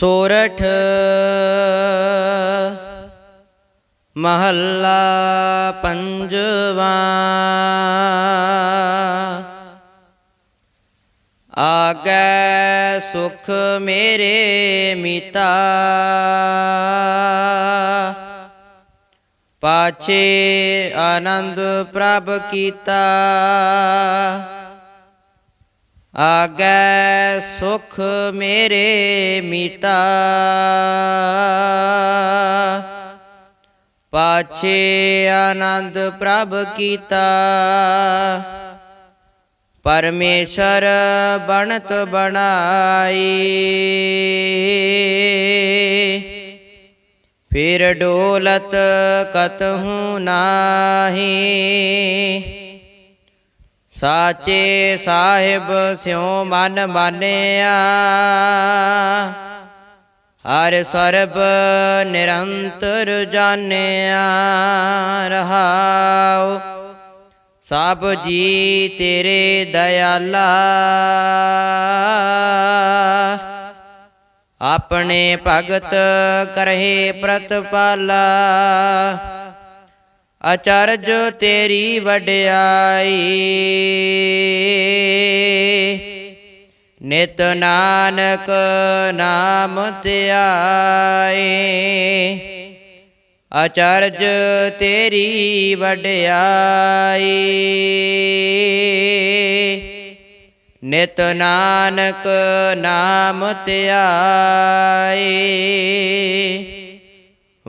ਸੋਰਠ ਮਹੱਲਾ ਪੰਜਵਾ। ਆਗੈ ਸੁਖ ਮੇਰੇ ਮਿਤਾ। ਪਾਛੇ ਆਨੰਦ ਪ੍ਰਭ ਕੀਤਾ। ਆਗੈ ਸੁਖ ਮੇਰੇ ਮੀਤਾ। ਪਾਛੇ ਆਨੰਦ ਪ੍ਰਭ ਕੀਤਾ। ਪਰਮੇਸ਼ਰ ਬਣਤ ਬਣਾਈ। ਫਿਰ ਡੋਲਤ ਕਤਹੂ ਨਾਹੀ। ਸਾਚੇ ਸਾਹਿਬ ਸਿਉ ਮਨ ਮਾਨਿਆ। ਹਰ ਸਰਬ ਨਿਰੰਤਰ ਜਾਣਿਆ ਰਹਾਉ। ਸਭ ਜੀ ਤੇਰੇ ਦਇਆਲਾ। ਆਪਣੇ ਭਗਤ ਕਰਹਿ ਪ੍ਰਤਪਾਲਾ। ਅਚਰਜ ਤੇਰੀ ਵਡਿਆਈ। ਨਿਤ ਨਾਨਕ ਨਾਮ ਧਿਆਏ। ਅਚਰਜ ਤੇਰੀ ਵਡਿਆਈ। ਨਿਤ ਨਾਨਕ ਨਾਮ ਧਿਆਏ।